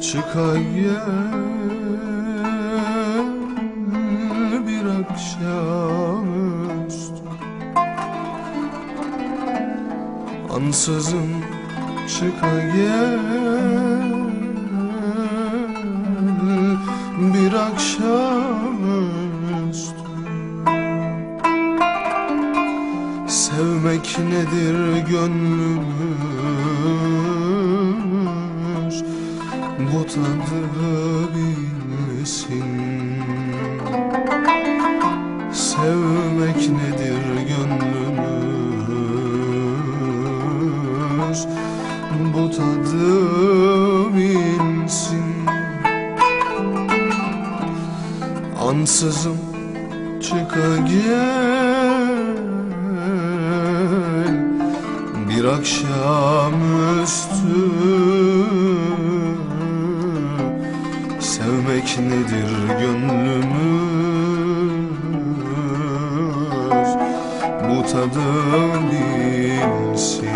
Çıka gel bir akşamüstü Ansızın çıka gel bir akşamüstü Sevmek nedir gönlümüz Bu tadı bilsin Sevmek nedir gönlümüz? Bu tadı bilsin. Ansızın çıka gel. Bir akşamüstü Sevmek nedir gönlümüz? Bu tadı bilsin.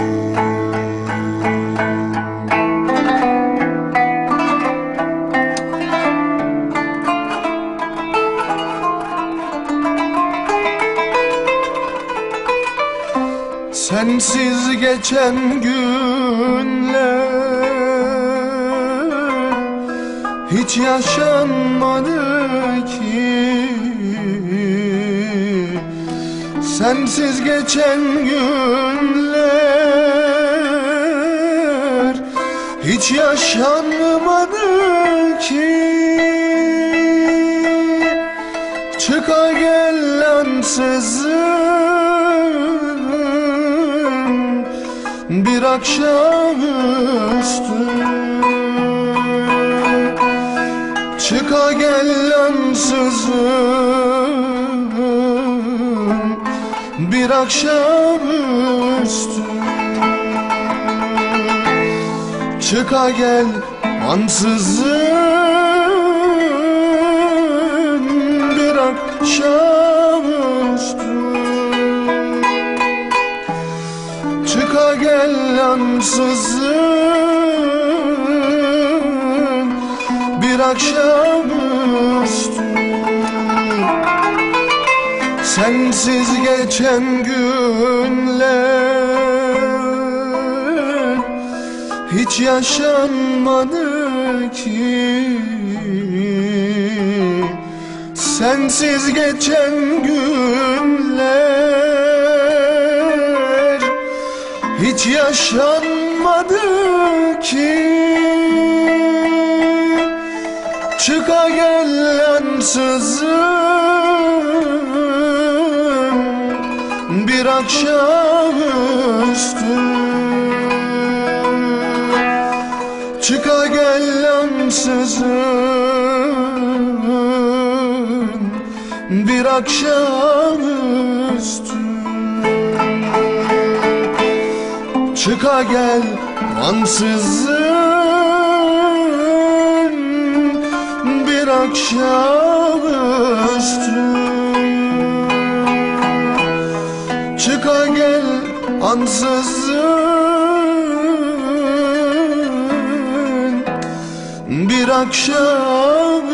Sensiz geçen günler Hiç yaşanmadı ki. Sensiz geçen günler Hiç yaşanmadı ki. Çıka gel ansızın bir akşamüstü Çıka gel ansızın. Bir akşamüstü Çıka gel ansızın. Bir akşamüstü Çıka gel ansızın akşamüstü Sensiz geçen günler hiç yaşanmadı ki. Sensiz geçen günler hiç yaşanmadı ki Çıka gel ansızın bir akşamüstü Çıka gel ansızın bir akşamüstü Çıka gel ansızın akşamüstü Çıka gel ansızın. Bir akşam